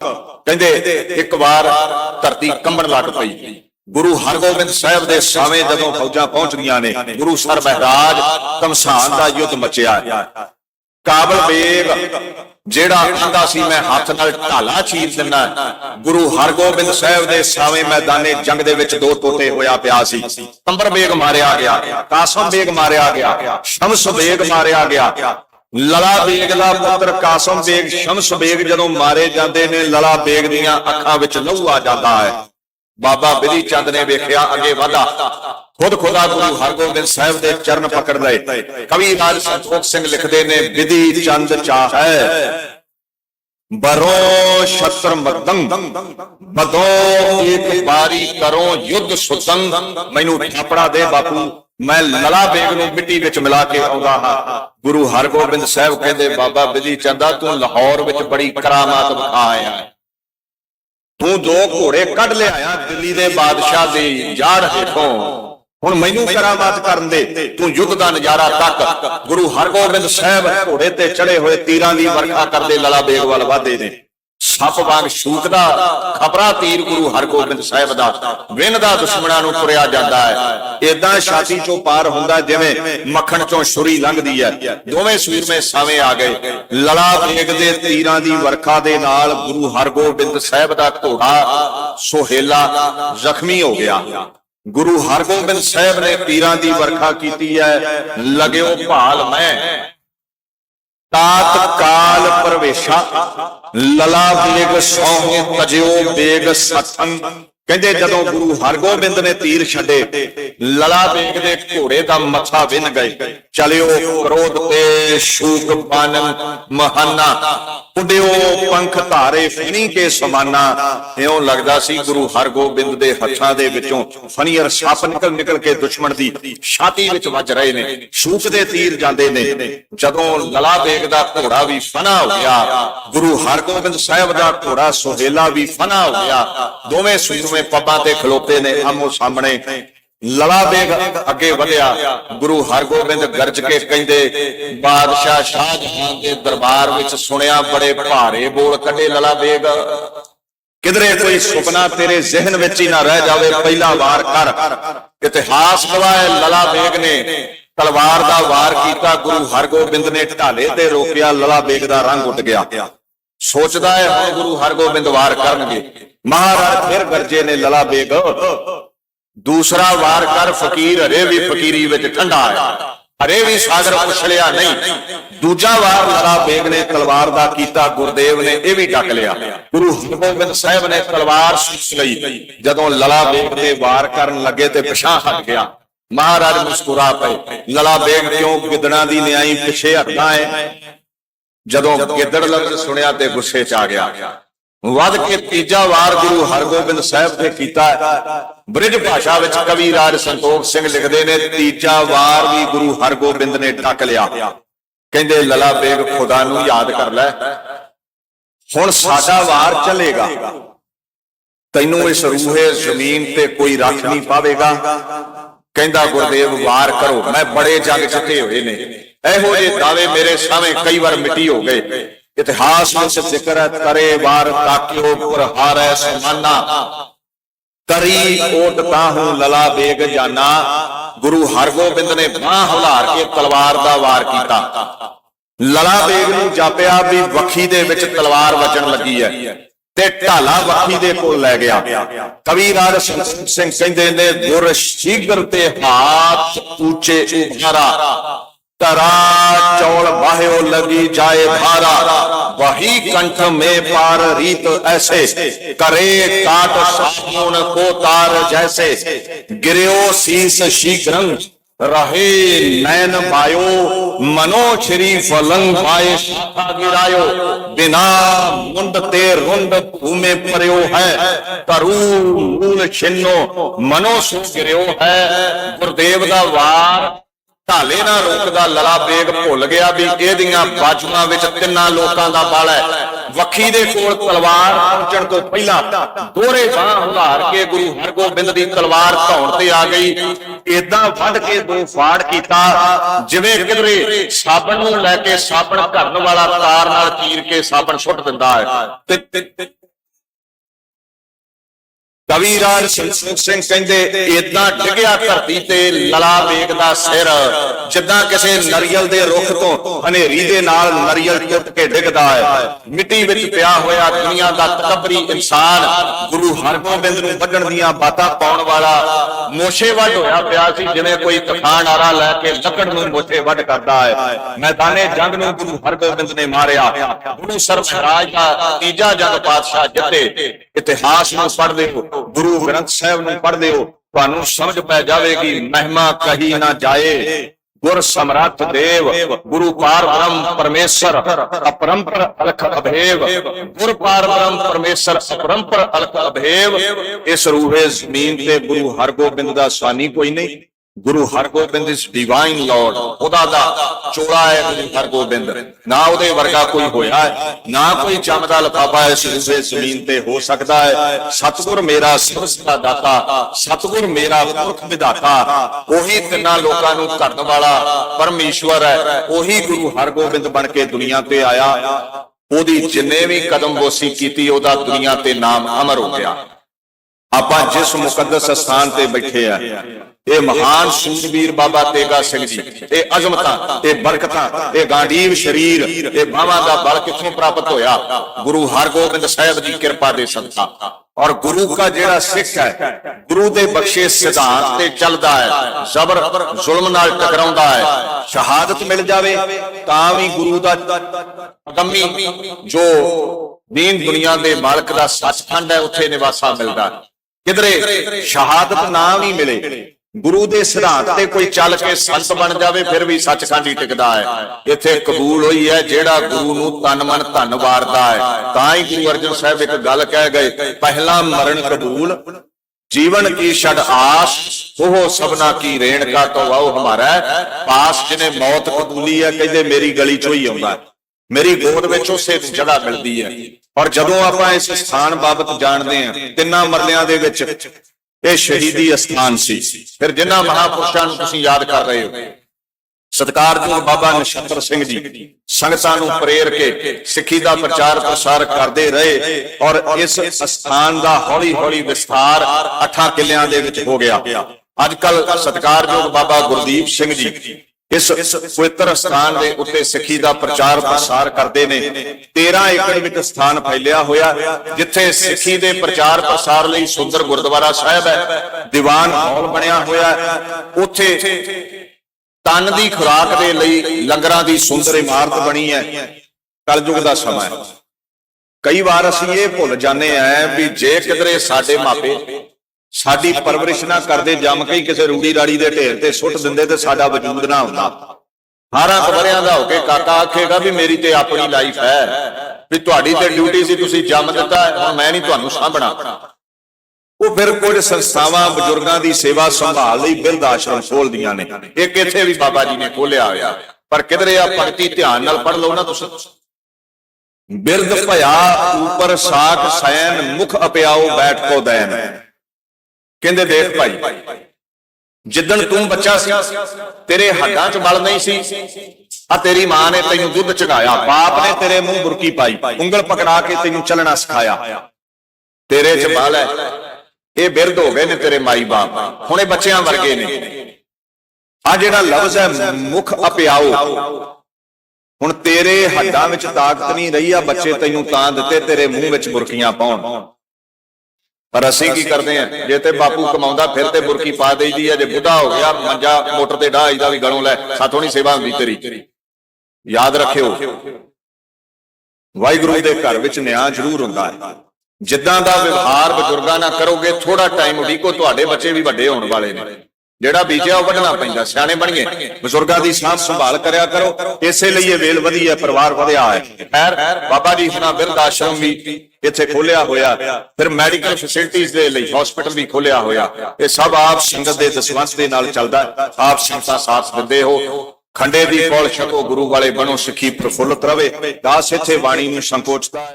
ਕਹਿੰਦੇ ਇੱਕ ਵਾਰ ਧਰਤੀ ਕੰਬਣ ਲੱਗ ਪਈ। ਗੁਰੂ ਹਰਗੋਬਿੰਦ ਸਾਹਿਬ ਦੇ ਸਾਵੇਂ ਜਦੋਂ ਫੌਜਾਂ ਪਹੁੰਚ ਗਈਆਂ ਨੇ, ਗੁਰੂ ਸਰ ਮਹਾਰਾਜ ਤਮਸਾਨ ਦਾ ਯੁੱਧ ਮਚਿਆ। ਕਾਬਲ ਬੇਗ, ਜਿਹੜਾ ਆਂਦਾ ਸੀ, ਮੈਂ ਹੱਥ ਨਾਲ ਢਾਲਾ ਚੀਰ ਦਿੰਨਾ ਗੁਰੂ ਹਰਗੋਬਿੰਦ ਸਾਹਿਬ ਦੇ ਸਾਵੇਂ ਮੈਦਾਨੇ ਜੰਗ ਦੇ ਵਿੱਚ ਦੋ ਤੋਤੇ ਹੋਇਆ ਪਿਆ ਸੀ। ਕੰਬਰ ਬੇਗ ਮਾਰਿਆ ਗਿਆ, ਕਾਸਮ ਬੇਗ ਮਾਰਿਆ ਗਿਆ, ਸ਼ਮਸ ਬੇਗ ਮਾਰਿਆ ਗਿਆ। ਲਲਾ ਬੇਗ ਦਾ ਪੁੱਤਰ ਕਾਸਮ ਬੇਗ ਸ਼ਮਸ ਬੇਗ ਜਦੋਂ ਮਾਰੇ ਜਾਂਦੇ ਨੇ ਲਲਾ ਬੇਗ ਦੀਆਂ ਅੱਖਾਂ ਵਿੱਚ ਲਹੂ ਆ ਜਾਂਦਾ ਹੈ। ਬਾਬਾ ਬਿਧੀ ਚੰਦ ਨੇ ਵੇਖਿਆ ਅੱਗੇ ਵਧਾ। ਖੁਦ ਖੁਦਾ ਗੁਰੂ ਹਰਗੋਬਿੰਦ ਸਾਹਿਬ ਦੇ ਚਰਨ ਪਕੜ ਲਏ। ਕਵੀ ਰਾਜ ਸੰਤੋਖ ਸਿੰਘ ਲਿਖਦੇ ਨੇ ਬਿਧੀ ਚੰਦ ਚਾਹੈ। ਬਰੋ ਸ਼ਸਤਰ ਮਦੰਗ ਬਦੋ ਇੱਕ ਬਾਰੀ ਕਰੋ ਯੁੱਧ ਸੁਤੰਗ ਮੈਨੂੰ ਥਾਪੜਾ ਦੇ ਬਾਪੂ। ਮੈਂ ਲਲਾ ਬੇਗ ਨੂੰ ਮਿੱਟੀ ਵਿੱਚ ਮਿਲਾ ਕੇ ਆਉਂਦਾ ਹਾਂ। ਗੁਰੂ ਹਰਗੋਬਿੰਦ ਸਾਹਿਬ ਕਹਿੰਦੇ, ਬਾਬਾ ਬਿਧੀ ਚੰਦਾ, ਤੂੰ ਲਾਹੌਰ ਵਿੱਚ ਬੜੀ ਕਰਾਮਾਤ ਵਿਖਾ ਆਇਆ ਤੂੰ ਦੋ ਘੋੜੇ ਕੱਢ ਲਿਆਇਆ ਦਿੱਲੀ ਦੇ ਬਾਦਸ਼ਾਹ ਦੀ ਜਾੜ ਹੇਠੋਂ। ਹੁਣ ਮੈਨੂੰ ਕਰਾਮਾਤ ਕਰਨ ਦੇ, ਤੂੰ ਯੁੱਧ ਦਾ ਨਜ਼ਾਰਾ ਤੱਕ। ਗੁਰੂ ਹਰਗੋਬਿੰਦ ਸਾਹਿਬ ਘੋੜੇ ਤੇ ਚੜੇ ਹੋਏ ਤੀਰਾਂ ਦੀ ਵਰਖਾ ਕਰਦੇ ਲਲਾ ਬੇਗ ਵੱਲ ਵਾਧੇ ਨੇ। ਸੱਪ ਵਾਂਗ ਛੂਟਦਾ ਖਬਰਾ ਤੀਰ ਗੁਰੂ ਹਰਗੋਬਿੰਦ ਸਾਹਿਬ ਦਾ, ਵਿੰਨ ਦਾ ਦੁਸ਼ਮਣਾਂ ਨੂੰ ਪੁਰਿਆ ਜਾਂਦਾ ਹੈ। ਇਦਾਂ ਛਾਤੀ ਚੋਂ ਪਾਰ ਹੁੰਦਾ ਜਿਵੇਂ ਮੱਖਣ ਚੋਂ ਛੁਰੀ ਲੰਘਦੀ ਹੈ। ਦੋਵੇਂ ਸੂਰਮੇ ਸਾਵੇਂ ਆ ਗਏ। ਲਲਾ ਬੇਗ ਦੇ ਤੀਰਾਂ ਦੀ ਵਰਖਾ ਦੇ ਨਾਲ ਗੁਰੂ ਹਰਗੋਬਿੰਦ ਸਾਹਿਬ ਦਾ ਘੋੜਾ ਸੋਹੇਲਾ ਜ਼ਖਮੀ ਹੋ ਗਿਆ। ਗੁਰੂ ਹਰਗੋਬਿੰਦ ਸਾਹਿਬ ਨੇ ਤੀਰਾਂ ਦੀ ਵਰਖਾ ਕੀਤੀ ਹੈ। ਲਗਿਓ ਭਾਲ ਮੈਂ। ਤਾਤ ਕਾਲ ਪ੍ਰਵੇਸ਼ਾ। ਲਲਾ ਬੇਗ ਸੋਹੇ ਤਜਿਓ ਬੇਗ ਸਥੰ। ਕਹਿੰਦੇ ਜਦੋਂ ਗੁਰੂ ਹਰਗੋਬਿੰਦ ਨੇ ਤੀਰ ਛੱਡੇ, ਲਲਾ ਬੇਗ ਦੇ ਘੋੜੇ ਦਾ ਮੱਥਾ ਵਿੰਨ ਗਏ। ਚਲਿਓ ਕ੍ਰੋਧ ਤੇ ਸ਼ੂਕ ਪਾਨਨ ਮਹਾਨਾ। ਉੱਡਿਓ ਪੰਖ ਧਾਰੇ ਫਿਣੀ ਕੇ ਸਮਾਨਾ। ਇਉਂ ਲੱਗਦਾ ਸੀ ਗੁਰੂ ਹਰਗੋਬਿੰਦ ਦੇ ਹੱਥਾਂ ਦੇ ਵਿੱਚੋਂ ਫਨੀਅਰ ਸੱਪ ਨਿਕਲ ਨਿਕਲ ਕੇ ਦੁਸ਼ਮਣ ਦੀ ਛਾਤੀ ਵਿੱਚ ਵੱਜ ਰਹੇ ਨੇ ਸ਼ੂਕ ਦੇ ਤੀਰ ਜਾਂਦੇ ਨੇ। ਜਦੋਂ ਲਲਾ ਬੇਗ ਦਾ ਘੋੜਾ ਵੀ ਫਨਾ ਹੋ ਗਿਆ, ਗੁਰੂ ਹਰਗੋਬਿੰਦ ਸਾਹਿਬ ਦਾ ਘੋੜਾ ਸੁਹੇਲਾ ਵੀ ਫਨਾ ਹੋ ਗਿਆ, ਦੋਵੇਂ ਸੂਰਮੇ ਪੱਬਾਂ ਤੇ ਖਲੋਤੇ ਨੇ ਆਮੋ ਸਾਹਮਣੇ। ਲਲਾ ਬੇਗ ਅੱਗੇ ਵਧਿਆ। ਗੁਰੂ ਹਰਗੋਬਿੰਦ ਗਰਜ ਕੇ ਕਹਿੰਦੇ, ਬਾਦਸ਼ਾਹ ਸ਼ਾਹਜਹਾਨ ਦੇ ਦਰਬਾਰ ਵਿੱਚ ਸੁਣਿਆ, ਬੜੇ ਭਾਰੇ ਬੋਲ ਕੱਢੇ ਲਲਾ ਬੇਗ ਕਿਧਰੇ ਕੋਈ ਸੁਪਨਾ ਤੇਰੇ ਜ਼ਿਹਨ ਵਿੱਚ ਹੀ ਨਾ ਰਹਿ ਜਾਵੇ, ਪਹਿਲਾ ਵਾਰ ਕਰ। ਇਤਿਹਾਸ ਗਵਾਹ ਲਲਾ ਬੇਗ ਨੇ। ਤਲਵਾਰ ਦਾ ਵਾਰ ਕੀਤਾ, ਗੁਰੂ ਹਰਗੋਬਿੰਦ ਨੇ ਢਾਲੇ ਤੇ ਰੋਕਿਆ ਲਲਾ ਬੇਗ ਦਾ ਰੰਗ ਉੱਡ ਗਿਆ। ਸੋਚਦਾ ਹੈ, ਹੁਣ ਗੁਰੂ ਹਰਗੋਬਿੰਦ ਵਾਰ ਕਰਨਗੇ। ਮਹਾਰਾਜ ਫਿਰ ਗਰਜੇ ਨੇ ਲਲਾ ਬੇਗ ਦੂਸਰਾ ਵਾਰ ਕਰ ਫਕੀਰ, ਹਰੇ ਵੀ ਫਕੀਰੀ ਵਿੱਚ ਠੰਡਾ ਹੈ। ਹਰੇ ਵੀ ਸਾਗਰ ਉਛਲਿਆ ਨਹੀਂ। ਦੂਜਾ ਵਾਰ ਲਲਾ ਬੇਗ ਨੇ ਤਲਵਾਰ ਦਾ ਕੀਤਾ, ਗੁਰਦੇਵ ਨੇ ਇਹ ਵੀ ਡੱਕ ਲਿਆ। ਗੁਰੂ ਹਰਗੋਬਿੰਦ ਸਾਹਿਬ ਨੇ ਤਲਵਾਰ ਸੁੱਚ ਲਈ। ਜਦੋਂ ਲਲਾ ਬੇਗ ਤੇ ਵਾਰ ਕਰਨ ਲੱਗੇ ਤੇ ਪਿਛਾਂ ਹਟ ਗਿਆ। ਮਹਾਰਾਜ ਮੁਸਕਰਾ ਪਏ। ਲਲਾ ਬੇਗ ਕਿਉਂ ਗਿੱਦੜਾਂ ਦੀ ਨਿਆਈ ਪਿਛੇ ਹਟਦਾ ਹੈ? ਜਦੋਂ ਗਿੱਦੜ ਲਫ਼ਜ਼ ਸੁਣਿਆ ਤੇ ਗੁੱਸੇ 'ਚ ਆ ਗਿਆ। ਵੱਧ ਕੇ ਤੀਜਾ ਵਾਰ ਗੁਰੂ ਹਰਗੋਬਿੰਦ ਸਾਹਿਬ ਨੇ ਕੀਤਾ ਬ੍ਰਿਜ ਭਾਸ਼ਾ ਵਿੱਚ ਕਵੀ ਰਾਜ ਸੰਤੋਖ ਸਿੰਘ ਲਿਖਦੇ ਨੇ, ਤੀਜਾ ਵਾਰ ਵੀ ਗੁਰੂ ਹਰਗੋਬਿੰਦ ਨੇ ਟੱਕ ਲਿਆ। ਕਹਿੰਦੇ, ਲਲਾ ਬੇਗ, ਖੁਦਾ ਨੂੰ ਯਾਦ ਕਰ ਲੈ। ਹੁਣ ਸਾਡਾ ਵਾਰ ਚੱਲੇਗਾ। ਤੈਨੂੰ ਇਸ ਰੂਹੇ ਜ਼ਮੀਨ ਤੇ ਕੋਈ ਰੱਖ ਨਹੀਂ ਪਾਵੇਗਾ। ਕਹਿੰਦਾ, ਗੁਰਦੇਵ, ਵਾਰ ਕਰੋ। ਮੈਂ ਬੜੇ ਜੰਗ ਜਿੱਤੇ ਹੋਏ ਨੇ। ਇਹੋ ਜਿਹੇ ਦਾਅਵੇ ਮੇਰੇ ਸਾਹਮਣੇ ਕਈ ਵਾਰ ਮਿੱਟੀ ਹੋ ਗਏ। ਇਤਿਹਾਸ ਵਿੱਚ ਜ਼ਿਕਰ ਹੈ ਕਰੇ ਵਾਰ ਤਾਕਿਓ ਪਰ ਹਾਰੈ ਸਮਾਨਾ। ਕਰੀ ਓਟ ਤਾਹੂ ਲਲਾ ਬੇਗ ਜਾਨਾ। ਗੁਰੂ ਹਰਗੋਬਿੰਦ ਨੇ ਬਾਹ ਹੁਲਾਰ ਕੇ ਤਲਵਾਰ ਦਾ ਵਾਰ ਕੀਤਾ। ਲਲਾ ਬੇਗ ਨੂੰ ਜਾਪਿਆ ਵੀ ਵੱਖੀ ਦੇ ਵਿੱਚ ਤਲਵਾਰ ਵੱਜਣ ਲੱਗੀ ਹੈ ਤੇ ਢਾਲਾ ਵੱਖੀ ਦੇ ਕੋਲ ਲੈ ਗਿਆ। ਕਵੀ ਰਾਜ ਸਿੰਘ ਕਹਿੰਦੇ ਨੇ, ਗੁਰ ਸ਼ੀਗਰ ਤੇ ਹਾਥ ਉੱਚੇ ਉਭਾਰਾ ਤਰਾ ਚੌਲ ਵਾਹਿਓ ਲਗੀ ਜਾਏ ਧਾਰਾ ਵਹੀ ਕੰਠ ਮੇ ਪਾਰ ਰੀਤ ਐਸੇ ਕਰੇ ਕਾਟ ਸਾਬੂਨ ਕੋ ਤਾਰ ਜੈਸੇ ਗਿਰਿਓ ਸੀਸ ਸ਼ੀਗਰੰ ਰਹੇ ਨੈਣ ਮਾਇਓ ਮਨੋ ਛਰੀ ਫਲੰਗ ਪਾਏ ਸ਼ਾਖਾ ਗਿਰਾਇਓ ਬਿਨਾ ਮੁੰਡ ਤੇ ਰੁੰਡ ਭੂਮੇ ਪਰਿਓ ਹੈ ਤਰੂ ਮੂਲ ਛਿੰਨੋ ਮਨੋ ਸੋ ਗਿਰਿਓ ਹੈ ਗੁਰਦੇਵ ਦਾ ਵਾਰ ਢਾਲੇ ਨਾਲ ਰੋਕਦਾ ਲਲਾ ਬੇਗ ਭੁੱਲ ਗਿਆ ਵੀ ਇਹਦੀਆਂ ਬਾਜੂਆਂ ਵਿੱਚ ਤਿੰਨਾਂ ਲੋਕਾਂ ਦਾ ਬਲ ਹੈ। ਵੱਖੀ ਦੇ ਕੋਲ ਤਲਵਾਰ ਪਹੁੰਚਣ ਤੋਂ ਪਹਿਲਾਂ ਦੋਹਰੇ ਬਾਹ ਹੁਲਾਰ ਕੇ ਗੁਰੂ ਹਰਗੋਬਿੰਦ ਦੀ ਤਲਵਾਰ ਧੌਣ ਤੇ ਆ ਗਈ। ਇਦਾਂ ਵੱਢ ਕੇ ਦੋ ਫਾੜ ਕੀਤਾ। ਜਿਵੇਂ ਕਿਧਰੇ ਸਾਬਣ ਨੂੰ ਲੈ ਕੇ ਸਾਬਣ ਘੜਨ ਵਾਲਾ ਤਾਰ ਨਾਲ ਚੀਰ ਕੇ ਸਾਬਣ ਸੁੱਟ ਦਿੰਦਾ ਹੈ। ਤੇ- ਤੇ ਤੇ ਕਵੀ ਰਾਜ ਸਿੰਘ ਕਹਿੰਦੇ ਇਦਾਂ ਡਿੱਗਿਆ ਧਰਤੀ ਤੇ ਲਲਾ ਵੇਗ ਦਾ ਸਿਰ। ਜਿੱਦਾਂ ਕਿਸੇ ਨਰੀਅਲ ਦੇ ਰੁੱਖ ਤੋਂ ਹਨੇਰੀ ਦੇ ਨਾਲ ਨਰੀਅਲ ਟੁੱਟ ਕੇ ਡਿੱਗਦਾ ਹੈ। ਮਿੱਟੀ ਵਿੱਚ ਪਿਆ ਹੋਇਆ ਦੁਨੀਆ ਦਾ ਤਕਬਰੀ ਇਨਸਾਨ ਗੁਰੂ ਹਰਗੋਬਿੰਦ ਨੂੰ ਵੱਢਣ ਦੀਆਂ ਬਾਤਾਂ ਪਾਉਣ ਵਾਲਾ ਮੋਸ਼ੇ ਵੱਢ ਹੋਇਆ ਪਿਆ ਸੀ, ਜਿਵੇਂ ਕੋਈ ਤਖਾਨ ਆਰਾ ਲੈ ਕੇ ਲੱਕੜ ਨੂੰ ਮੋਸ਼ੇ ਵੱਢ ਕਰਦਾ ਹੈ। ਮੈਦਾਨੇ ਜੰਗ ਨੂੰ ਗੁਰੂ ਹਰਗੋਬਿੰਦ ਨੇ ਮਾਰਿਆ। ਗੁਰੂ ਸਰਮਹਾਰਾਜ ਦਾ ਤੀਜਾ ਜੰਗ ਪਾਤਸ਼ਾਹ ਜਿੱਤੇ। ਇਤਿਹਾਸ ਨੂੰ ਪੜ੍ਹਦੇ ਹੋ, ਗੁਰੂ ਗ੍ਰੰਥ ਸਾਹਿਬ ਨੂੰ ਪੜ੍ਹਦੇ ਹੋ, ਤੁਹਾਨੂੰ ਸਮਝ ਪੈ ਜਾਵੇਗੀ, ਮਹਿਮਾ ਕਹੀ ਨਾ ਜਾਏ। ਗੁਰ ਸਮਰੱਥ ਦੇਵ, ਗੁਰੂ ਪਾਰ ਬ੍ਰਹਮ ਪਰਮੇਸ਼ਰ, ਅਪਰੰਪਰ ਅਲਖ ਅਭੇਵ। ਗੁਰ ਪਾਰ ਬ੍ਰਹਮ ਪਰਮੇਸ਼ਰ, ਅਪਰੰਪਰ ਅਲਖ ਅਭੇਵ। ਇਸ ਰੂਹੇ ਜ਼ਮੀਨ ਤੇ ਗੁਰੂ ਹਰਗੋਬਿੰਦ ਦਾ ਸਾਨੀ ਕੋਈ ਨਹੀਂ। ਗੁਰੂ ਹਰਗੋਬਿੰਦ ਇਸ ਡਿਵਾਈਨ ਲਾਰਡ ਉਹਦਾ ਦਾ ਚੋਲਾ ਹੈ ਗੁਰੂ ਹਰਗੋਬਿੰਦ। ਨਾ ਉਹਦੇ ਵਰਗਾ ਕੋਈ ਹੋਇਆ ਹੈ, ਨਾ ਕੋਈ ਚਮਦਾ ਲਫਾਫਾ ਇਸ ਰੂਹੇ ਜ਼ਮੀਨ ਤੇ ਹੋ ਸਕਦਾ ਹੈ। ਸਤਿਗੁਰ ਮੇਰਾ ਸਰਸ ਦਾਤਾ, ਸਤਿਗੁਰ ਮੇਰਾ ਪੁਰਖ ਵਿਧਾਤਾ, ਉਹੀ ਤਿੰਨਾਂ ਲੋਕਾਂ ਨੂੰ ਧਰਨ ਵਾਲਾ ਪਰਮੇਸ਼ਵਰ ਹੈ। ਉਹੀ ਗੁਰੂ ਹਰਗੋਬਿੰਦ ਬਣ ਕੇ ਦੁਨੀਆ ਤੇ ਆਇਆ। ਉਹਦੀ ਜਿੰਨੇ ਵੀ ਕਦਮ ਬੋਸੀ ਕੀਤੀ, ਉਹਦਾ ਦੁਨੀਆ ਤੇ ਨਾਮ ਅਮਰ ਹੋ ਗਿਆ। ਆਪਾਂ ਜਿਸ ਮੁਕੱਦਸ ਸਥਾਨ ਤੇ ਬੈਠੇ ਆ, ਇਹ ਮਹਾਨ ਸੂਰਬੀਰ ਬਾਬਾ ਤੇਗਾ ਸਿੰਘ ਜੀ, ਇਹ ਅਜ਼ਮਤਾਂ, ਇਹ ਬਰਕਤਾਂ, ਇਹ ਗਾਂਡੀਵ ਸ਼ਰੀਰ, ਇਹ ਬਾਹਾਂ ਦਾ ਬਲ ਕਿੱਥੋਂ ਪ੍ਰਾਪਤ ਹੋਇਆ? ਗੁਰੂ ਹਰਗੋਬਿੰਦ ਸਾਹਿਬ ਦੀ ਕਿਰਪਾ ਦੇ ਸਦਕਾ। ਔਰ ਗੁਰੂ ਦਾ ਜਿਹੜਾ ਸਿੱਖ ਹੈ, ਗੁਰੂ ਦੇ ਬਖਸ਼ੇ ਸਿਧਾਂਤ ਤੇ ਚੱਲਦਾ ਹੈ, ਜ਼ਬਰ, ਜ਼ੁਲਮ ਨਾਲ ਟਕਰਾਉਂਦਾ ਹੈ, ਸ਼ਹਾਦਤ ਮਿਲ ਜਾਵੇ, ਤਾਂ ਵੀ ਗੁਰੂ ਦਾ ਅਗੰਮੀ ਜੋ ਦੀਨ ਦੁਨੀਆ ਦੇ ਮਾਲਕ ਦਾ ਸੱਚਖੰਡ ਹੈ, ਉੱਥੇ ਨਿਵਾਸਾ ਮਿਲਦਾ ਕਿਧਰੇ ਸ਼ਹਾਦਤ ਨਾ ਵੀ ਮਿਲੇ। ਗੁਰੂ ਦੇ ਸਿਧਾਂਤ ਤੇ ਕੋਈ ਚੱਲ ਕੇ ਸੰਤ ਬਣ ਜਾਵੇ ਫਿਰ ਵੀ ਸੱਚਖੰਡ ਹੀ ਟਿਕਦਾ ਹੈ। ਇੱਥੇ ਕਬੂਲ ਹੋਈ ਹੈ ਜਿਹੜਾ ਗੁਰੂ ਨੂੰ ਤਨ ਮਨ ਧਨ ਵਾਰਦਾ ਹੈ। ਤਾਂ ਹੀ ਗੁਰੂ ਅਰਜਨ ਸਾਹਿਬ ਇੱਕ ਗੱਲ ਕਹਿ ਗਏ ਪਹਿਲਾ ਮਰਨ ਕਬੂਲ ਜੀਵਨ ਕੀ ਛੜ ਆਸ ਉਹ ਸਭਨਾ ਕੀ ਰੇਣਕਾ ਤੋਂ ਵਾਓ ਹਮਾਰਾ ਪਾਸ ਜਿਹਨੇ ਮੌਤ ਕਬੂਲੀ ਹੈ ਕਹਿੰਦੇ ਮੇਰੀ ਗਲੀ ਚੋਂ ਹੀ ਆਉਂਦਾ। ਮੇਰੀ ਗੋਦ ਵਿੱਚ ਉਸੇ ਜਗ੍ਹਾ ਮਿਲਦੀ ਹੈ। ਔਰ ਜਦੋਂ ਆਪਾਂ ਇਸ ਸਥਾਨ ਬਾਬਤ ਜਾਣਦੇ ਹਾਂ, ਤਿੰਨਾਂ ਮਰਲਿਆਂ ਦੇ ਵਿੱਚ ਇਹ ਸ਼ਹੀਦੀ ਅਸਥਾਨ ਸੀ। ਫਿਰ ਜਿਨ੍ਹਾਂ ਮਹਾਪੁਰਸ਼ਾਂ ਨੂੰ ਤੁਸੀਂ ਯਾਦ ਕਰ ਰਹੇ ਹੋ ਸਤਿਕਾਰਯੋਗ ਬਾਬਾ ਨਛੱਤਰ ਸਿੰਘ ਜੀ, ਸੰਗਤਾਂ ਨੂੰ ਪ੍ਰੇਰ ਕੇ ਸਿੱਖੀ ਦਾ ਪ੍ਰਚਾਰ ਪ੍ਰਸਾਰ ਕਰਦੇ ਰਹੇ ਔਰ ਇਸ ਅਸਥਾਨ ਦਾ ਹੌਲੀ ਹੌਲੀ ਵਿਸਥਾਰ ਅੱਠਾਂ ਕਿੱਲਿਆਂ ਦੇ ਵਿੱਚ ਹੋ ਗਿਆ। ਅੱਜ ਕੱਲ ਸਤਿਕਾਰਯੋਗ ਬਾਬਾ ਗੁਰਦੀਪ ਸਿੰਘ ਜੀ ਇਸ ਪਵਿੱਤਰ ਸਥਾਨ ਦੇ ਉੱਤੇ ਸਿੱਖੀ ਦਾ ਪ੍ਰਚਾਰ ਪ੍ਰਸਾਰ ਕਰਦੇ ਨੇ। 13 ਏਕੜ ਵਿੱਚ ਸਥਾਨ ਫੈਲਿਆ ਹੋਇਆ, ਜਿੱਥੇ ਸਿੱਖੀ ਦੇ ਪ੍ਰਚਾਰ ਪ੍ਰਸਾਰ ਲਈ ਸੁੰਦਰ ਗੁਰਦੁਆਰਾ ਸਾਹਿਬ ਹੈ, ਦੀਵਾਨ ਹਾਲ ਬਣਿਆ ਹੋਇਆ ਉੱਥੇ ਤਨ ਦੀ ਖੁਰਾਕ ਦੇ ਲਈ ਲੰਗਰਾਂ ਦੀ ਸੁੰਦਰ ਇਮਾਰਤ ਬਣੀ ਹੈ। ਕਲਯੁਗ ਦਾ ਸਮਾਂ ਹੈ। ਕਈ ਵਾਰ ਅਸੀਂ ਇਹ ਭੁੱਲ ਜਾਂਦੇ ਆਂ ਵੀ ਜੇ ਕਿਧਰੇ ਸਾਡੇ ਮਾਪੇ ਸਾਡੀ ਪਰਵਰਿਸ਼ ਨਾ ਕਰਦੇ ਜੰਮ ਕੇ ਕਿਸੇ ਰੂੜੀ ਰਾੜੀ ਦੇ ਢੇਰ ਤੇ ਸੁੱਟ ਦਿੰਦੇ ਤੇ ਸਾਡਾ ਵਜੂਦ ਨਾ ਹੁੰਦਾ। 18 ਕਬਰਿਆਂ ਦਾ ਹੋ ਕੇ ਕਾਕਾ ਆਖੇਗਾ ਵੀ ਮੇਰੀ ਤੇ ਆਪਣੀ ਲਾਈਫ ਹੈ। ਵੀ ਤੁਹਾਡੀ ਤੇ ਡਿਊਟੀ ਸੀ, ਤੁਸੀਂ ਜੰਮ ਦਿੱਤਾ, ਹੁਣ ਮੈਂ ਨਹੀਂ ਤੁਹਾਨੂੰ ਸਾਂਭਣਾ। ਉਹ ਫਿਰ ਕੁਝ ਸੰਸਥਾਵਾਂ ਬਜ਼ੁਰਗਾਂ ਦੀ ਸੇਵਾ ਸੰਭਾਲ ਲਈ ਬਿਰਧ ਆਸ਼ਰਮ ਖੋਲਦੀਆਂ ਨੇ। ਇੱਕ ਇੱਥੇ ਵੀ ਬਾਬਾ ਜੀ ਨੇ ਖੋਲਿਆ ਹੋਇਆ। ਪਰ ਕਿਧਰੇ ਆ ਭਗਤੀ ਧਿਆਨ ਨਾਲ ਪੜ ਲਓ ਨਾ ਤੁਸੀਂ। ਬਿਰਧ ਭਇਆ, ਉਪਰ ਸਾਖ ਸੈਨ, ਮੁਖ ਅਪਿਆਓ ਬੈਠ ਕੋ ਦੈਨ। ਕਹਿੰਦੇ ਦੇਖ ਭਾਈ, ਜਿੱਦਣ ਤੂੰ ਬੱਚਾ ਸੀ, ਤੇਰੇ ਹੱਡਾਂ 'ਚ ਬਲ ਨਹੀਂ ਸੀ। ਆ ਤੇਰੀ ਮਾਂ ਨੇ ਤੈਨੂੰ ਦੁੱਧ ਚਗਾਇਆ ਬਾਪ ਨੇ ਤੇਰੇ ਮੂੰਹ ਬੁਰਕੀ ਪਾਈ, ਉਂਗਲ ਪਕੜਾ ਕੇ ਤੈਨੂੰ ਚੱਲਣਾ ਸਿਖਾਇਆ। ਤੇਰੇ 'ਚ ਬਲ ਹੈ, ਇਹ ਬਿਰਧ ਹੋ ਗਏ ਨੇ ਤੇਰੇ ਮਾਈ ਬਾਪ। ਹੁਣ ਇਹ ਬੱਚਿਆਂ ਵਰਗੇ ਨੇ। ਆ ਜਿਹੜਾ ਲਫ਼ਜ਼ ਹੈ, ਮੁਖ ਅਪਿਆਓ। ਹੁਣ ਤੇਰੇ ਹੱਡਾਂ ਵਿੱਚ ਤਾਕਤ ਨਹੀਂ ਰਹੀ ਆ ਬੱਚੇ ਤੈਨੂੰ ਤਾਂ ਦਿੱਤੇ, ਤੇਰੇ ਮੂੰਹ ਵਿੱਚ ਬੁਰਕੀਆਂ ਪਾਉਣ। ਪਰ ਅਸੀਂ ਕੀ ਕਰਦੇ ਆ ਜੇ ਤੇ ਬਾਪੂ ਕਮਾਉਂਦਾ, ਫਿਰ ਤੇ ਬੁਰਕੀ ਪਾ ਦੇਈਦੀ ਆ। ਜੇ ਬੁੱਢਾ ਹੋ ਗਿਆ, ਮੰਜਾ, ਮੋਟਰ ਤੇ ਢਾਈਦਾ ਵੀ ਗਲੋਂ ਲੈ, ਸਾਥੋਂ ਨਹੀਂ ਸੇਵਾ ਹੁੰਦੀ ਤੇਰੀ। ਯਾਦ ਰੱਖਿਓ, ਵਾਹਿਗੁਰੂ ਦੇ ਘਰ ਵਿੱਚ ਨਿਆਂ ਜ਼ਰੂਰ ਹੁੰਦਾ ਹੈ। ਜਿੱਦਾਂ ਦਾ ਵਿਵਹਾਰ ਬਜ਼ੁਰਗਾਂ ਨਾਲ ਕਰੋਗੇ ਥੋੜਾ ਟਾਈਮ ਉਡੀਕੋ, ਤੁਹਾਡੇ ਬੱਚੇ ਵੀ ਵੱਡੇ ਹੋਣ ਵਾਲੇ ਨੇ। ਜਿਹੜਾ ਬੀਜਿਆ, ਉਹ ਵੱਢਣਾ ਪੈਂਦਾ, ਸਿਆਣੇ ਬਣੀਏ ਬਜ਼ੁਰਗਾਂ ਦੀ ਸਾਂਭ ਸੰਭਾਲ ਕਰਿਆ ਕਰੋ, ਇਸੇ ਲਈ ਇਹ ਵੇਲ ਵਧੀ ਹੈ, ਪਰਿਵਾਰ ਵਧਿਆ ਹੈ। ਖੈਰ, ਬਾਬਾ ਜੀ ਹੁਣਾਂ ਬਿਰਧ ਆਸ਼ਰਮ ਵੀ ਇੱਥੇ ਖੋਲਿਆ ਹੋਇਆ। ਫਿਰ ਮੈਡੀਕਲ ਫੈਸਿਲਿਟੀਆਂ ਦੇ ਲਈ ਹਸਪੀਟਲ ਵੀ ਖੋਲਿਆ ਹੋਇਆ। ਇਹ ਸਭ ਆਪ ਸੰਗਤ ਦੇ ਦਸਵੰਤ ਦੇ ਨਾਲ ਚੱਲਦਾ ਹੈ। ਆਪ ਸੰਗਤਾਂ ਸਾਥ ਦਿੰਦੇ ਹੋ। ਖੰਡੇ ਦੀ ਕੋਲ ਛਕੋ, ਗੁਰੂ ਵਾਲੇ ਬਣੋ, ਸਿੱਖੀ ਪ੍ਰਫੁੱਲਤ ਰਵੇ। ਦਾਸ ਇੱਥੇ ਬਾਣੀ ਨੂੰ ਸੰਕੋਚਦਾ